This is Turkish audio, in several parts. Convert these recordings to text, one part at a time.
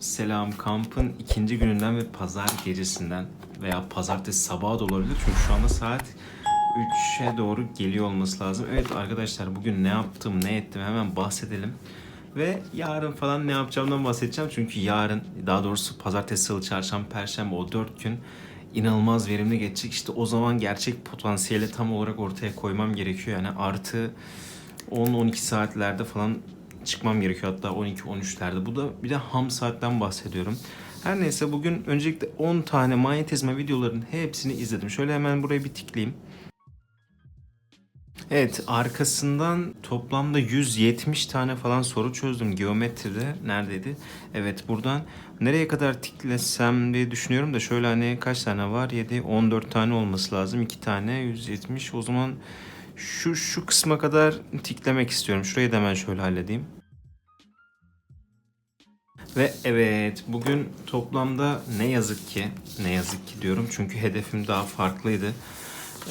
Selam kampın ikinci gününden ve pazar gecesinden veya pazartesi sabahı da olabilir. Çünkü şu anda saat 3'e doğru geliyor olması lazım. Evet arkadaşlar bugün ne yaptım ne ettim hemen bahsedelim. Ve yarın falan ne yapacağımdan bahsedeceğim. Çünkü yarın daha doğrusu pazartesi, salı, çarşamba, perşembe o 4 gün inanılmaz verimli geçecek. İşte o zaman gerçek potansiyeli tam olarak ortaya koymam gerekiyor. Yani artı 10-12 saatlerde falan çıkmam gerekiyor. Hatta 12-13'lerde. Bu da bir de ham saatten bahsediyorum. Her neyse bugün öncelikle 10 tane manyetizma videolarının hepsini izledim. Şöyle hemen buraya bir tıklayayım. Evet arkasından toplamda 170 tane falan soru çözdüm geometride. Neredeydi? Evet buradan nereye kadar tiklesem diye düşünüyorum da şöyle hani kaç tane var? 7, 14 tane olması lazım. 2 tane 170. O zaman şu şu kısma kadar tiklemek istiyorum. Şurayı da hemen şöyle halledeyim. Ve evet bugün toplamda ne yazık ki ne yazık ki diyorum çünkü hedefim daha farklıydı.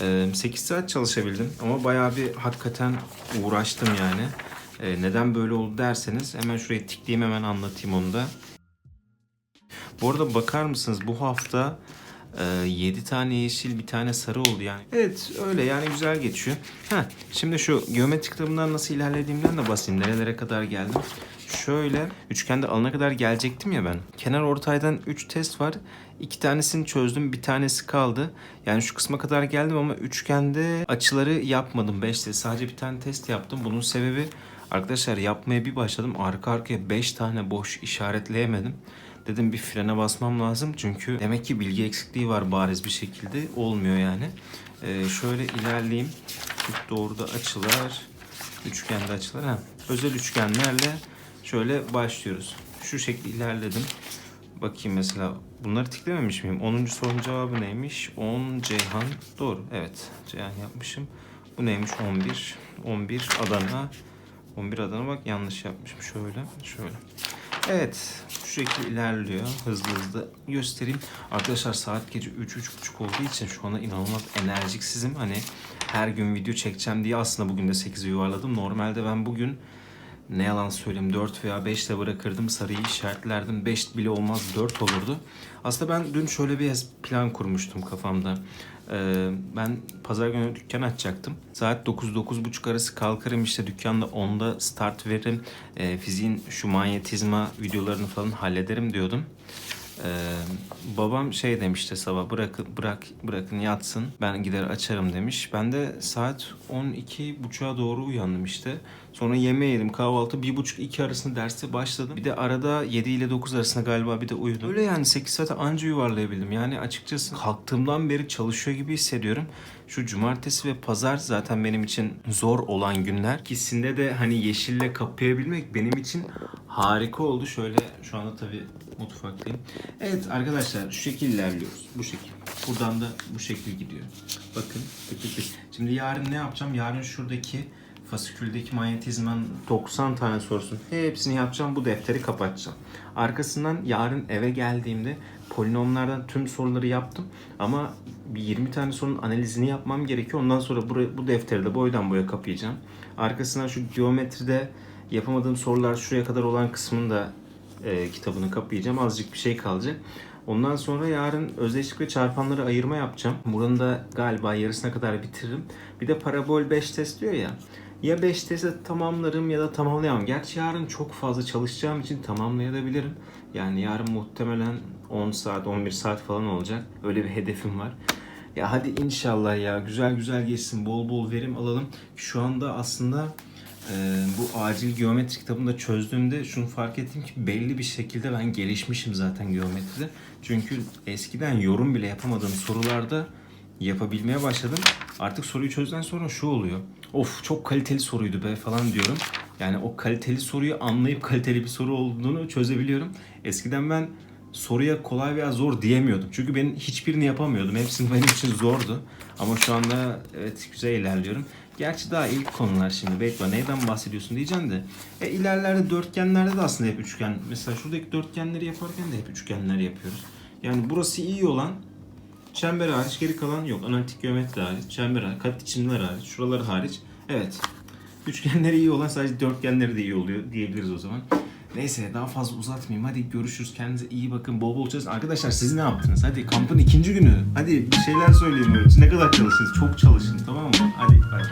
Ee, 8 saat çalışabildim ama bayağı bir hakikaten uğraştım yani. Neden böyle oldu derseniz hemen şuraya tikleyeyim hemen anlatayım onu da. Bu arada bakar mısınız bu hafta 7 tane yeşil bir tane sarı oldu yani. Evet öyle yani güzel geçiyor. Ha şimdi şu geometri kitabından nasıl ilerlediğimden de bahsedeyim. Nerelere kadar geldim. Şöyle üçgende alana kadar gelecektim ya ben. Kenar ortaydan 3 test var. İki tanesini çözdüm. Bir tanesi kaldı. Yani şu kısma kadar geldim ama üçgende açıları yapmadım 5 test. Sadece bir tane test yaptım. Bunun sebebi arkadaşlar yapmaya bir başladım. Arka arkaya 5 tane boş işaretleyemedim. Dedim bir frene basmam lazım çünkü demek ki bilgi eksikliği var bariz bir şekilde. Olmuyor yani. Ee, şöyle ilerleyeyim. Doğruda açılar. Üçgende açılar. Ha. Özel üçgenlerle şöyle başlıyoruz. Şu şekilde ilerledim. Bakayım mesela bunları tıklamemiş miyim? 10. sorunun cevabı neymiş? 10 Ceyhan. Doğru. Evet. Ceyhan yapmışım. Bu neymiş? 11. 11 Adana. 11 Adana bak yanlış yapmışım. Şöyle. Şöyle. Evet. Şu şekilde ilerliyor. Hızlı hızlı göstereyim. Arkadaşlar saat gece 3-3.30 olduğu için şu anda inanılmaz enerjiksizim. Hani her gün video çekeceğim diye aslında bugün de 8'e yuvarladım. Normalde ben bugün ne yalan söyleyeyim 4 veya 5 ile bırakırdım. Sarıyı işaretlerdim. 5 bile olmaz 4 olurdu. Aslında ben dün şöyle bir plan kurmuştum kafamda. Ee, ben pazar günü dükkan açacaktım. Saat 9-9.30 arası kalkarım işte dükkanda 10'da start veririm. Ee, fiziğin şu manyetizma videolarını falan hallederim diyordum. Ee, babam şey demişti sabah bırakın bırak bırakın yatsın ben gider açarım demiş. Ben de saat 12.30'a doğru uyandım işte. Sonra yemeği yedim kahvaltı 1.30-2 arasında derste başladım. Bir de arada 7 ile 9 arasında galiba bir de uyudum. Öyle yani 8 saate anca yuvarlayabildim. Yani açıkçası kalktığımdan beri çalışıyor gibi hissediyorum. Şu cumartesi ve pazar zaten benim için zor olan günler. İkisinde de hani yeşille kapayabilmek benim için harika oldu. Şöyle şu anda tabii mutfaktayım. Evet arkadaşlar şu şekilde ilerliyoruz. Bu şekil. Buradan da bu şekil gidiyor. Bakın. Şimdi yarın ne yapacağım? Yarın şuradaki fasiküldeki manyetizmanın 90 tane sorusunu hepsini yapacağım. Bu defteri kapatacağım. Arkasından yarın eve geldiğimde polinomlardan tüm soruları yaptım. Ama bir 20 tane sorunun analizini yapmam gerekiyor. Ondan sonra bu defteri de boydan boya kapayacağım. Arkasından şu geometride yapamadığım sorular şuraya kadar olan kısmını da e, kitabını kapayacağım. Azıcık bir şey kalacak. Ondan sonra yarın özdeşlik ve çarpanları ayırma yapacağım. Buranın da galiba yarısına kadar bitiririm. Bir de parabol 5 test diyor ya. Ya 5 testi tamamlarım ya da tamamlayamam. Gerçi yarın çok fazla çalışacağım için tamamlayabilirim. Yani yarın muhtemelen 10 saat, 11 saat falan olacak. Öyle bir hedefim var. Ya hadi inşallah ya güzel güzel geçsin. Bol bol verim alalım. Şu anda aslında bu acil geometri kitabını da çözdüğümde şunu fark ettim ki belli bir şekilde ben gelişmişim zaten geometride. Çünkü eskiden yorum bile yapamadığım sorularda yapabilmeye başladım. Artık soruyu çözdükten sonra şu oluyor. Of çok kaliteli soruydu be falan diyorum. Yani o kaliteli soruyu anlayıp kaliteli bir soru olduğunu çözebiliyorum. Eskiden ben soruya kolay veya zor diyemiyordum. Çünkü ben hiçbirini yapamıyordum. Hepsini benim için zordu. Ama şu anda evet güzel ilerliyorum. Gerçi daha ilk konular şimdi. Bekle neyden bahsediyorsun diyeceğim de. E, ilerlerde dörtgenlerde de aslında hep üçgen. Mesela şuradaki dörtgenleri yaparken de hep üçgenler yapıyoruz. Yani burası iyi olan çember hariç geri kalan yok. Analitik geometri hariç, çember hariç, kat biçimler hariç, şuraları hariç. Evet. Üçgenleri iyi olan sadece dörtgenleri de iyi oluyor diyebiliriz o zaman. Neyse daha fazla uzatmayayım. Hadi görüşürüz. Kendinize iyi bakın. Bol bol çalışın. Arkadaşlar siz ne yaptınız? Hadi kampın ikinci günü. Hadi bir şeyler söyleyin ne kadar çalıştınız? Çok çalışın tamam mı? Hadi bay.